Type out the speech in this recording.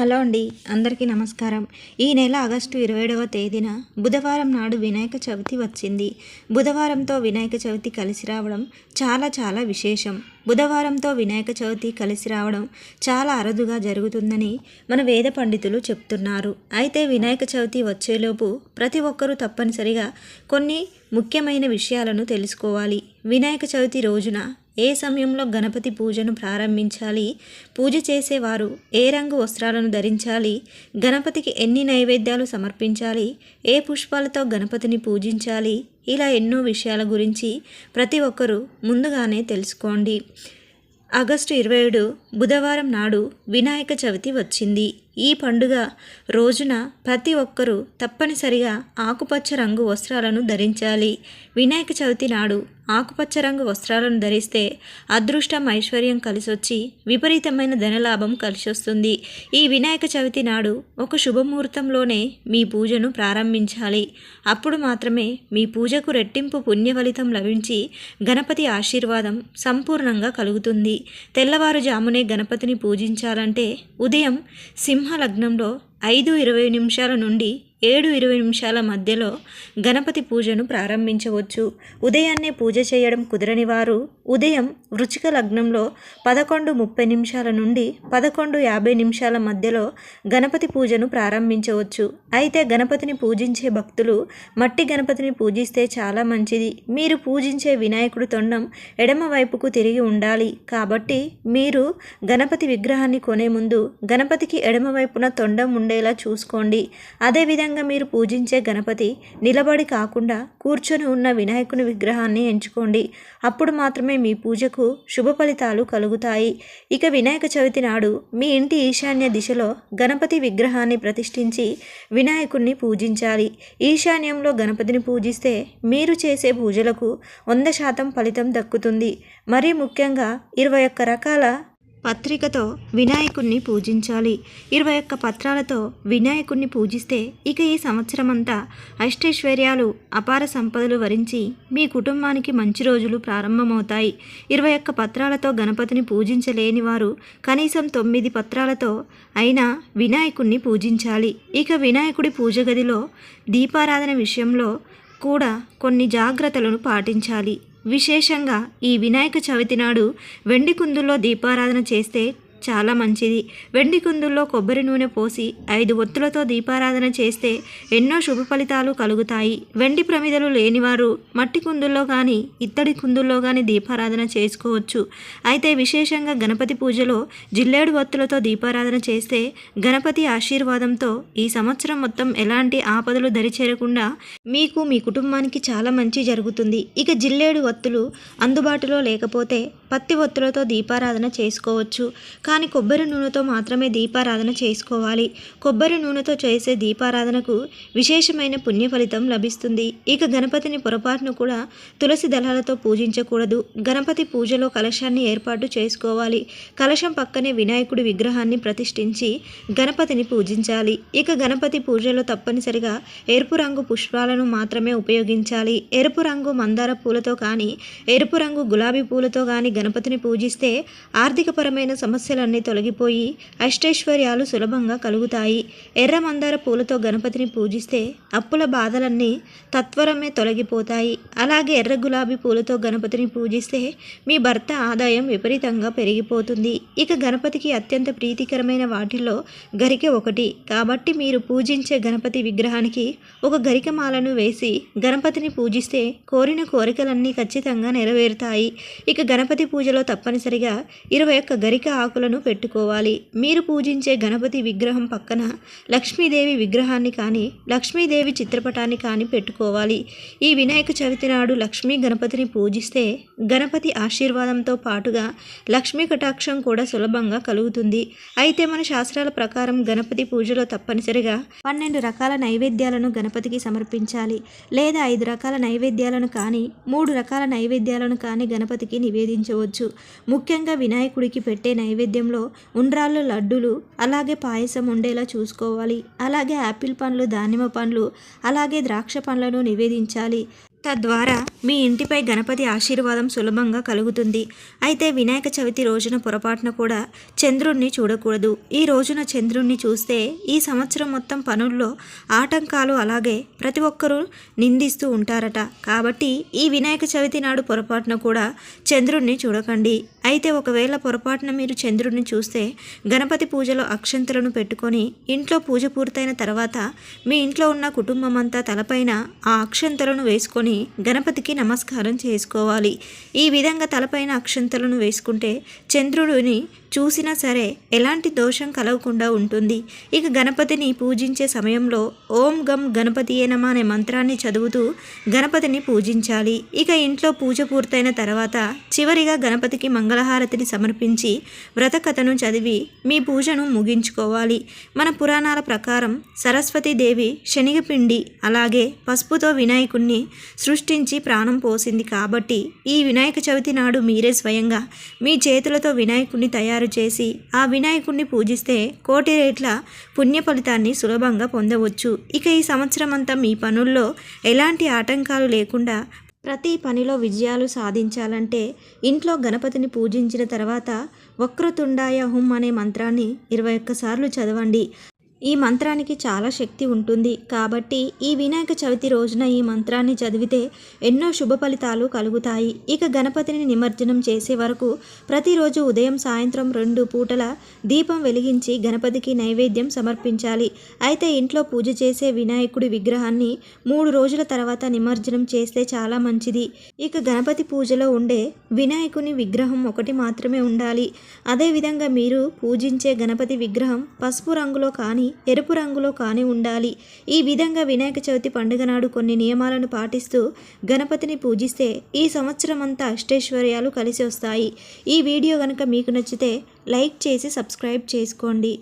Hello అండి అందరికీ నమస్కారం. ఈ నెల ఆగస్టు ఇరవై ఏడవ తేదీన బుధవారం నాడు వినాయక చవితి వచ్చింది. బుధవారంతో వినాయక చవితి కలిసి రావడం చాలా చాలా విశేషం. బుధవారంతో వినాయక చవితి కలిసి రావడం చాలా అరుదుగా జరుగుతుందని మన వేద పండితులు చెప్తున్నారు. అయితే వినాయక చవితి వచ్చేలోపు ప్రతి ఒక్కరూ తప్పనిసరిగా కొన్ని ముఖ్యమైన విషయాలను తెలుసుకోవాలి. వినాయక చవితి రోజున ఏ సమయంలో గణపతి పూజను ప్రారంభించాలి? పూజ చేసేవారు ఏ రంగు వస్త్రాలను ధరించాలి? గణపతికి ఎన్ని నైవేద్యాలు సమర్పించాలి? ఏ పుష్పాలతో గణపతిని పూజించాలి? ఇలా ఎన్నో విషయాల గురించి ప్రతి ఒక్కరూ ముందుగానే తెలుసుకోండి. ఆగస్టు ఇరవై ఏడు బుధవారం నాడు వినాయక చవితి వచ్చింది. ఈ పండుగ రోజున ప్రతి ఒక్కరూ తప్పనిసరిగా ఆకుపచ్చ రంగు వస్త్రాలను ధరించాలి. వినాయక చవితి నాడు ఆకుపచ్చ రంగు వస్త్రాలను ధరిస్తే అదృష్టం ఐశ్వర్యం కలిసొచ్చి విపరీతమైన ధనలాభం కలిసొస్తుంది. ఈ వినాయక చవితి నాడు ఒక శుభముహూర్తంలోనే మీ పూజను ప్రారంభించాలి. అప్పుడు మాత్రమే మీ పూజకు రెట్టింపు పుణ్య ఫలితం లభించి గణపతి ఆశీర్వాదం సంపూర్ణంగా కలుగుతుంది. తెల్లవారుజామునే గణపతిని పూజించాలంటే ఉదయం సింహ సింహ లగ్నంలో ఐదు ఇరవై నిమిషాల నుండి ఏడు ఇరవై నిమిషాల మధ్యలో గణపతి పూజను ప్రారంభించవచ్చు. ఉదయాన్నే పూజ చేయడం కుదరని వారు ఉదయం వృచిక లగ్నంలో పదకొండు ముప్పై నిమిషాల నుండి పదకొండు యాభై నిమిషాల మధ్యలో గణపతి పూజను ప్రారంభించవచ్చు. అయితే గణపతిని పూజించే భక్తులు మట్టి గణపతిని పూజిస్తే చాలా మంచిది. మీరు పూజించే వినాయకుడి తొండం ఎడమ వైపుకు తిరిగి ఉండాలి. కాబట్టి మీరు గణపతి విగ్రహాన్ని కొనే ముందు గణపతికి ఎడమ వైపున తొండం ఉండేలా చూసుకోండి. అదేవిధంగా మీరు పూజించే గణపతి నిలబడి కాకుండా కూర్చొని ఉన్న వినాయకుని విగ్రహాన్ని ఎంచుకోండి. అప్పుడు మాత్రమే మీ పూజకు శుభ ఫలితాలు కలుగుతాయి. ఇక వినాయక చవితి నాడు మీ ఇంటి ఈశాన్య దిశలో గణపతి విగ్రహాన్ని ప్రతిష్ఠించి వినాయకుణ్ణి పూజించాలి. ఈశాన్యంలో గణపతిని పూజిస్తే మీరు చేసే పూజలకు వంద శాతం ఫలితం దక్కుతుంది. మరీ ముఖ్యంగా ఇరవై ఒక్క రకాల పత్రికతో వినాయకుణ్ణి పూజించాలి. ఇరవై ఒక్క పత్రాలతో వినాయకుణ్ణి పూజిస్తే ఇక ఈ సంవత్సరమంతా అష్టైశ్వర్యాలు అపార సంపదలు వరించి మీ కుటుంబానికి మంచి రోజులు ప్రారంభమవుతాయి. ఇరవై ఒక్క పత్రాలతో గణపతిని పూజించలేని వారు కనీసం తొమ్మిది పత్రాలతో అయినా వినాయకుణ్ణి పూజించాలి. ఇక వినాయకుడి పూజ గదిలో దీపారాధన విషయంలో కూడా కొన్ని జాగ్రత్తలను పాటించాలి. విశేషంగా ఈ వినాయక చవితి నాడు వెండి కుందుల్లో దీపారాధన చేస్తే చాలా మంచిది. వెండి కుందుల్లో కొబ్బరి నూనె పోసి ఐదు ఒత్తులతో దీపారాధన చేస్తే ఎన్నో శుభ ఫలితాలు కలుగుతాయి. వెండి ప్రమిదలు లేనివారు మట్టి కుందుల్లో కానీ ఇత్తడి కుందుల్లో కానీ దీపారాధన చేసుకోవచ్చు. అయితే విశేషంగా గణపతి పూజలో జిల్లేడు ఒత్తులతో దీపారాధన చేస్తే గణపతి ఆశీర్వాదంతో ఈ సంవత్సరం మొత్తం ఎలాంటి ఆపదలు దరిచేరకుండా మీకు మీ కుటుంబానికి చాలా మంచి జరుగుతుంది. ఇక జిల్లేడు ఒత్తులు అందుబాటులో లేకపోతే పత్తి ఒత్తులతో దీపారాధన చేసుకోవచ్చు. కానీ కొబ్బరి నూనెతో మాత్రమే దీపారాధన చేసుకోవాలి. కొబ్బరి నూనెతో చేసే దీపారాధనకు విశేషమైన పుణ్య ఫలితం లభిస్తుంది. ఇక గణపతిని పొరపాటును కూడా తులసి దళాలతో పూజించకూడదు. గణపతి పూజలో కలశాన్ని ఏర్పాటు చేసుకోవాలి. కలశం పక్కనే వినాయకుడి విగ్రహాన్ని ప్రతిష్ఠించి గణపతిని పూజించాలి. ఇక గణపతి పూజలో తప్పనిసరిగా ఎరుపు రంగు పుష్పాలను మాత్రమే ఉపయోగించాలి. ఎరుపు రంగు మందార పూలతో కానీ ఎరుపు రంగు గులాబీ పూలతో కానీ గణపతిని పూజిస్తే ఆర్థికపరమైన సమస్యలన్నీ తొలగిపోయి అష్టైశ్వర్యాలు సులభంగా కలుగుతాయి. ఎర్ర మందార పూలతో గణపతిని పూజిస్తే అప్పుల బాధలన్నీ తత్వరమే తొలగిపోతాయి. అలాగే ఎర్ర గులాబీ పూలతో గణపతిని పూజిస్తే మీ భర్త ఆదాయం విపరీతంగా పెరిగిపోతుంది. ఇక గణపతికి అత్యంత ప్రీతికరమైన వాటిల్లో గరిక ఒకటి. కాబట్టి మీరు పూజించే గణపతి విగ్రహానికి ఒక గరిక మాలను వేసి గణపతిని పూజిస్తే కోరిన కోరికలన్నీ ఖచ్చితంగా నెరవేరుతాయి. ఇక గణపతి పూజలో తప్పనిసరిగా ఇరవై ఒక్క గరిక ఆకులను పెట్టుకోవాలి. మీరు పూజించే గణపతి విగ్రహం పక్కన లక్ష్మీదేవి విగ్రహాన్ని కానీ లక్ష్మీదేవి చిత్రపటాన్ని కానీ పెట్టుకోవాలి. ఈ వినాయక చవితి నాడు లక్ష్మీ గణపతిని పూజిస్తే గణపతి ఆశీర్వాదంతో పాటుగా లక్ష్మీ కటాక్షం కూడా సులభంగా కలుగుతుంది. అయితే మన శాస్త్రాల ప్రకారం గణపతి పూజలో తప్పనిసరిగా పన్నెండు రకాల నైవేద్యాలను గణపతికి సమర్పించాలి. లేదా ఐదు రకాల నైవేద్యాలను కానీ మూడు రకాల నైవేద్యాలను కానీ గణపతికి నివేదించవచ్చు. ముఖ్యంగా వినాయకుడికి పెట్టే నైవేద్యంలో ఉండ్రాళ్ళు లడ్డూలు అలాగే పాయసం ఉండేలా చూసుకోవాలి. అలాగే యాపిల్ పండ్లు దానిమ్మ పండ్లు అలాగే ద్రాక్ష పండ్లను నివేదించాలి. తద్వారా మీ ఇంటిపై గణపతి ఆశీర్వాదం సులభంగా కలుగుతుంది. అయితే వినాయక చవితి రోజున పొరపాటున కూడా చంద్రుణ్ణి చూడకూడదు. ఈ రోజున చంద్రుణ్ణి చూస్తే ఈ సంవత్సరం మొత్తం పనుల్లో ఆటంకాలు అలాగే ప్రతి ఒక్కరూ నిందిస్తూ ఉంటారట. కాబట్టి ఈ వినాయక చవితి నాడు పొరపాటున కూడా చంద్రుణ్ణి చూడకండి. అయితే ఒకవేళ పొరపాటున మీరు చంద్రుడిని చూస్తే గణపతి పూజలో అక్షంతలను పెట్టుకొని ఇంట్లో పూజ పూర్తయిన తర్వాత మీ ఇంట్లో ఉన్న కుటుంబం అంతా తలపైన ఆ అక్షంతలను వేసుకొని గణపతికి నమస్కారం చేసుకోవాలి. ఈ విధంగా తలపైన అక్షంతలను వేసుకుంటే చంద్రుడిని చూసినా సరే ఎలాంటి దోషం కలగకుండా ఉంటుంది. ఇక గణపతిని పూజించే సమయంలో ఓం గం గణపతియే నమ అనే మంత్రాన్ని చదువుతూ గణపతిని పూజించాలి. ఇక ఇంట్లో పూజ పూర్తయిన తర్వాత చివరిగా గణపతికి మంగళహారతిని సమర్పించి వ్రతకథను చదివి మీ పూజను ముగించుకోవాలి. మన పురాణాల ప్రకారం సరస్వతీదేవి శనగపిండి అలాగే పసుపుతో వినాయకుణ్ణి సృష్టించి ప్రాణం పోసింది కాబట్టి ఈ వినాయక చవితి నాడు మీరే స్వయంగా మీ చేతులతో వినాయకుణ్ణి తయారు చేసి ఆ వినాయకుణ్ణి పూజిస్తే కోటి రేట్ల పుణ్య ఫలితాన్ని సులభంగా పొందవచ్చు. ఇక ఈ సంవత్సరం అంతా మీ పనుల్లో ఎలాంటి ఆటంకాలు లేకుండా ప్రతి పనిలో విజయాలు సాధించాలంటే ఇంట్లో గణపతిని పూజించిన తర్వాత వక్రతుండాయ హుం అనే మంత్రాన్ని ఇరవై ఒక్కసార్లు చదవండి. ఈ మంత్రానికి చాలా శక్తి ఉంటుంది. కాబట్టి ఈ వినాయక చవితి రోజున ఈ మంత్రాన్ని చదివితే ఎన్నో శుభ ఫలితాలు కలుగుతాయి. ఇక గణపతిని నిమజ్జనం చేసే వరకు ప్రతిరోజు ఉదయం సాయంత్రం రెండు పూటల దీపం వెలిగించి గణపతికి నైవేద్యం సమర్పించాలి. అయితే ఇంట్లో పూజ చేసే వినాయకుడి విగ్రహాన్ని మూడు రోజుల తర్వాత నిమజ్జనం చేస్తే చాలా మంచిది. ఇక గణపతి పూజలో ఉండే వినాయకుని విగ్రహం ఒకటి మాత్రమే ఉండాలి. అదేవిధంగా మీరు పూజించే గణపతి విగ్రహం పసుపు రంగులో కానీ ఎరుపు రంగులో కాని ఉండాలి. ఈ విధంగా వినాయక చవితి పండుగ నాడు కొన్ని నియమాలను పాటిస్తూ గణపతిని పూజిస్తే ఈ సంవత్సరం అంతా అష్టైశ్వర్యాలు కలిసి వస్తాయి. ఈ వీడియో కనుక మీకు నచ్చితే లైక్ చేసి సబ్స్క్రైబ్ చేసుకోండి.